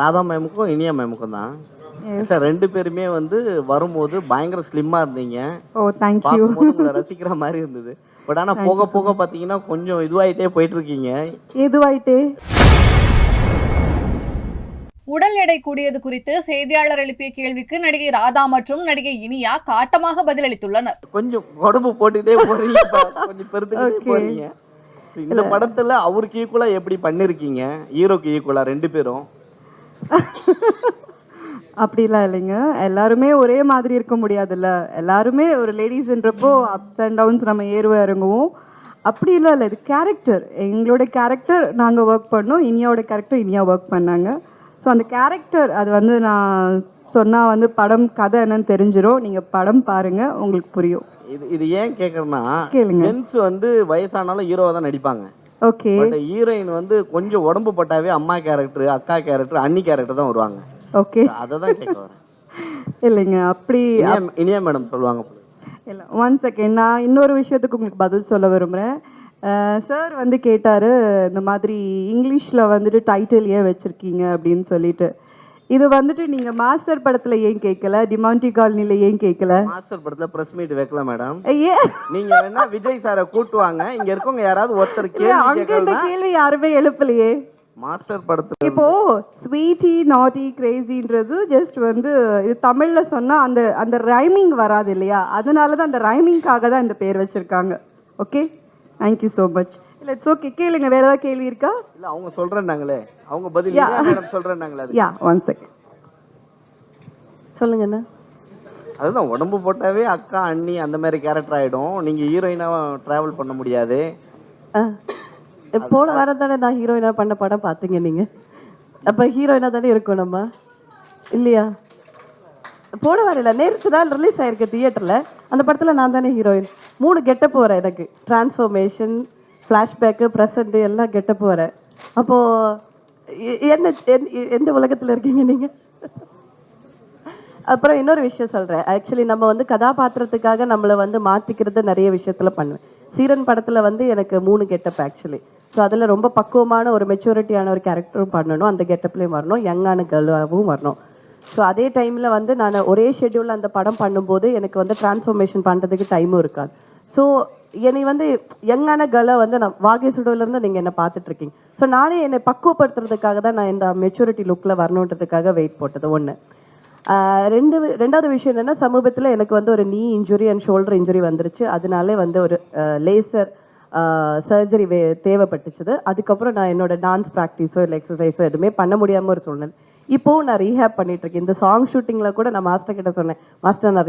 ராதா மேமுக்கும் இனியா மேமுக்கும் தான். சார் ரெண்டு பேருமே வந்து வரும்போது பயங்கர ஸ்லிம்மா இருந்தீங்க. ஓ பார்க்கும்போது உங்களை ரசிக்கிற மாதிரி இருந்தது. பட் ஆனா போக போக பாத்தீங்கன்னா கொஞ்சம் இதுவாயிட்டே போயிட்டு இருக்கீங்க எதுவாயிட்டு? உடல் எடை கூடியது குறித்து செய்தியாளர் எழுப்பிய கேள்விக்கு நடிகை ராதா மற்றும் நடிகை இனியா காட்டமாக பதிலளித்துள்ளனர். கொஞ்சம் உடம்பு போட்டுக்கிட்டே போறீங்க கொஞ்சம் பெருத்துக்கிட்டே. போறீங்க. இந்த படத்துல அவருக்கு ஈக்குவலா எப்படி பண்ணிருக்கீங்க? ஹீரோக்கு ஈக்குவலா ரெண்டு பேரும். அப்படிலாம் இல்லைங்க. எல்லாருமே ஒரே மாதிரி இருக்க முடியாதுல்ல. எல்லாருமே ஒரு லேடிஸ்ன்றப்போ அப்ஸ் அண்ட் டவுன்ஸ் நம்ம ஏறுவோம் இறங்குவோம். அப்படி இல்லை இல்லை இது கேரக்டர் எங்களோட கேரக்டர் நாங்கள் ஒர்க் பண்ணோம். இனியாவோட கேரக்டர் இனியா ஒர்க் பண்ணாங்க. ஸோ அந்த கேரக்டர் அது வந்து நான் சொன்னால் வந்து படம் கதை என்னன்னு தெரிஞ்சிரும். நீங்கள் படம் பாருங்கள் உங்களுக்கு புரியும். இது இது ஏன் கேக்குறேன்னா கேளுங்க. ஜென்ஸ் வந்து வயசானாலும் ஹீரோவா தான் நடிப்பாங்க. ஓகே பட் ஹீரோயின் வந்து கொஞ்சம் உடம்பு பட்டாவே அம்மா கேரக்டர் அக்கா கேரக்டர் அண்ணி கேரக்டர் தான் வருவாங்க. ஓகே அதை தான் கேட்க வரேன். இல்லைங்க அப்படி இனியா- மேடம் சொல்லுவாங்க. இல்லை ஒன் செகண்ட் நான் இன்னொரு விஷயத்துக்கு உங்களுக்கு பதில் சொல்ல விரும்புகிறேன் சார் வந்து கேட்டார் இந்த மாதிரி இங்கிலீஷில் வந்துட்டு டைட்டில் ஏன் வச்சுருக்கீங்க அப்படின்னு சொல்லிட்டு. இது வந்துட்டு நீங்கள் மாஸ்டர் படத்தில் ஏன் கேட்கல? டிமாண்டி காலனியில் ஏன் கேட்கல? மாஸ்டர் படத்துல பிரஸ் மீட் வைக்கல மேடம் நீங்க வேணா விஜய் சாரை கூட்டுவாங்க இங்க இருக்கவங்க யாராவது ஒருத்தர் கேள்வி கேள்வி யாருமே எழுப்பலையே. மாஸ்டர் படத்துல இப்போ ஸ்வீட்டி நாட்டி கிரேசின்றது ஜஸ்ட் வந்து இது தமிழ்ல சொன்னா அந்த அந்த ரைமிங் வராது இல்லையா? அதனால தான் அந்த ரைமிங்காக தான் இந்த பேர் வச்சிருக்காங்க. Okay thank you so much இல்லை இட்ஸ் ஓகே கேளுங்க வேற ஏதாவது கேள்வி இருக்கா? இல்ல அவங்க சொல்றேன்னாங்களே. அவங்க பதில். மேடம் சொல்றேன்னாங்களே அது யா ஒன் செகண்ட் சொல்லுங்கண்ணா அதுதான் உடம்பு போட்டாவே அக்கா அண்ணி அந்த மாதிரி கேரக்டர் ஆயிடும். நீங்க ஹீரோயினா டிராவல் பண்ண முடியாது. போன வாரம் தானே நான் ஹீரோயினா பண்ண படம் பார்த்தீங்க நீங்க? அப்ப ஹீரோயினா தானே இருக்கும் நம்ம? இல்லையா? போன வாரம் இல்லை நேற்று தான் ரிலீஸ் ஆயிருக்கு தியேட்டர்ல அந்த படத்துல நான் தானே ஹீரோயின் மூணு கெட்டப் வரேன் எனக்கு. டிரான்ஸ்ஃபர்மேஷன் ஃப்ளாஷ்பேக்கு ப்ரெசண்ட்டு எல்லாம் கெட்டப் போகிறேன் அப்போது என்ன எந்த- எந்த இருக்கீங்க நீங்கள் அப்புறம் இன்னொரு விஷயம் சொல்கிறேன் ஆக்சுவலி நம்ம வந்து கதாபாத்திரத்துக்காக நம்மளை வந்து மாற்றிக்கிறது நிறைய விஷயத்தில் பண்ணுவேன். சீரன் படத்தில் வந்து எனக்கு மூணு கெட்டப் ஆக்சுவலி ஸோ அதில் ரொம்ப பக்குவமான ஒரு மெச்சூரிட்டியான ஒரு கேரக்டரும் பண்ணணும். அந்த கெட்டப்லேயும் வரணும். யங்கான கேர்ளாகவும் வரணும். ஸோ அதே டைமில் வந்து நான் ஒரே ஷெட்யூலில் அந்த படம் பண்ணும்போது எனக்கு வந்து டிரான்ஸ்ஃபர்மேஷன் பண்ணுறதுக்கு டைமும் இருக்காது. ஸோ என்னை வந்து யங்கான கேர்ளை வந்து நான் வாகை சுடவுலேருந்து நீங்கள் என்னை பார்த்துட்ருக்கீங்க. ஸோ நானே என்னை பக்குவப்படுத்துறதுக்காக தான் நான் இந்த மெச்சூரிட்டி லுக்கில் வரணுன்றதுக்காக வெயிட் போட்டது ஒன்று ரெண்டு ரெண்டாவது விஷயம் என்னென்னா சமீபத்தில் எனக்கு வந்து ஒரு நீ இன்ஜுரி அண்ட் ஷோல்டர் இன்ஜுரி வந்துருச்சு. அதனாலே வந்து ஒரு லேசர் சர்ஜரி வே தேவைப்பட்டுச்சுது. அதுக்கப்புறம் நான் என்னோட டான்ஸ் ப்ராக்டிஸோ இல்லை எக்ஸசைஸோ எதுவுமே பண்ண முடியாமல் ஒரு சூழ்நிலை. இப்போவும் நான் ரீஹேப் பண்ணிட்டு இருக்கேன் இந்த சாங் ஷூட்டிங்கில் கூட நான் மாஸ்டர் கிட்ட சொன்னேன் மாஸ்டர் நான்